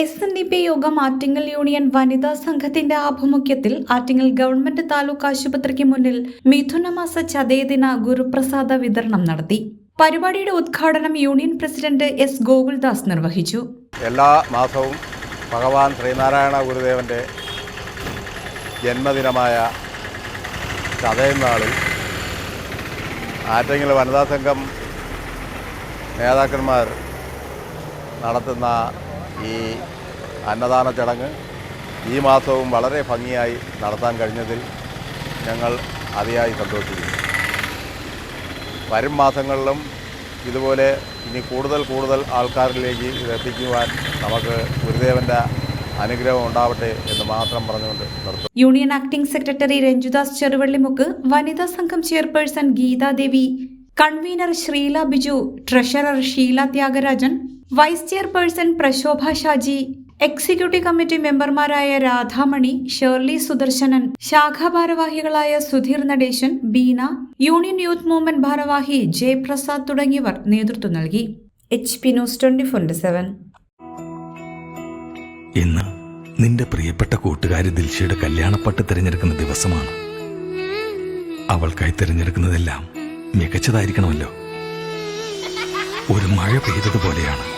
S N D P യോഗം Attingal union വനിതാ സംഘത്തിന്റെ ആഭിമുഖ്യത്തിൽ ആറ്റിങ്ങൽ ഗവൺമെന്റ് താലൂക്ക് ആശുപത്രിക്ക് മുന്നിൽ മിഥുനമാസ ചതയദിന ഗുരുപ്രസാദ വിതരണം നടത്തി. പരിപാടിയുടെ ഉദ്ഘാടനം യൂണിയൻ പ്രസിഡന്റ് എസ് ഗോകുൽദാസ് നിർവഹിച്ചു. എല്ലാ മാസവും ഭഗവാൻ ശ്രീനാരായണ ഗുരുദേവന്റെ ജന്മദിനമായ ചതയനാളിൽ ആറ്റിങ്ങൽ വനിതാ സംഘം നേതാക്കന്മാർ നടത്തുന്ന ഈ അന്നദാന ചടങ്ങ് ഈ മാസവും വളരെ ഭംഗിയായി നടത്താൻ കഴിഞ്ഞതിൽ ഞങ്ങൾ അതിയായി സന്തോഷിക്കുന്നു. വരും മാസങ്ങളിലും ഇതുപോലെ ഇനി കൂടുതൽ കൂടുതൽ ആൾക്കാരിലേക്ക് ഇത് എത്തിക്കുവാൻ നമുക്ക് ഗുരുദേവന്റെ അനുഗ്രഹം ഉണ്ടാവട്ടെ എന്ന് മാത്രം പറഞ്ഞുകൊണ്ട് നിർത്തും union acting secretary Ranjudas Cheruvallimukku വനിതാ സംഘം chairperson Geethadevi convener Sreela Biju treasurer Sheela Thyagarajan vice chairperson Prashobha Shaji executive committee മെമ്പർമാരായ രാധാമണി ഷേർലി സുദർശനൻ ശാഖാ ഭാരവാഹികളായ Sudheer Natesan Beena union youth movement ഭാരവാഹി ജയപ്രസാദ് തുടങ്ങിയവർ നേതൃത്വം നൽകി. H P news twenty four seven. ഇന്ന് നിന്റെ പ്രിയപ്പെട്ട കൂട്ടുകാരി ദിൽഷയുടെ കല്യാണപ്പട്ട് തിരഞ്ഞെടുക്കുന്ന ദിവസമാണ്. അവൾക്കായി തിരഞ്ഞെടുക്കുന്നതെല്ലാം മികച്ചതായിരിക്കണമല്ലോ. ഒരു മഴ പെയ്തതുപോലെയാണ്.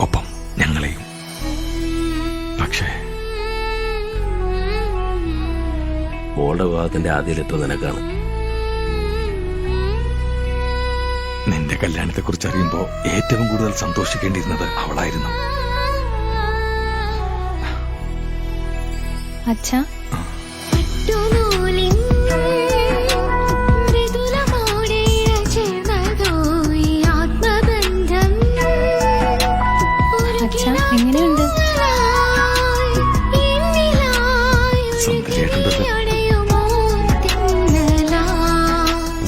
ഒപ്പം ഞങ്ങളെയും. പക്ഷേ മോളുടെ വിവാഹത്തിന്റെ ആദ്യയിലെത്തുക നിനക്കാണ്. നിന്റെ കല്യാണത്തെക്കുറിച്ച് അറിയുമ്പോ ഏറ്റവും കൂടുതൽ സന്തോഷിക്കേണ്ടിയിരുന്നത് അവളായിരുന്നു. അച്ഛാ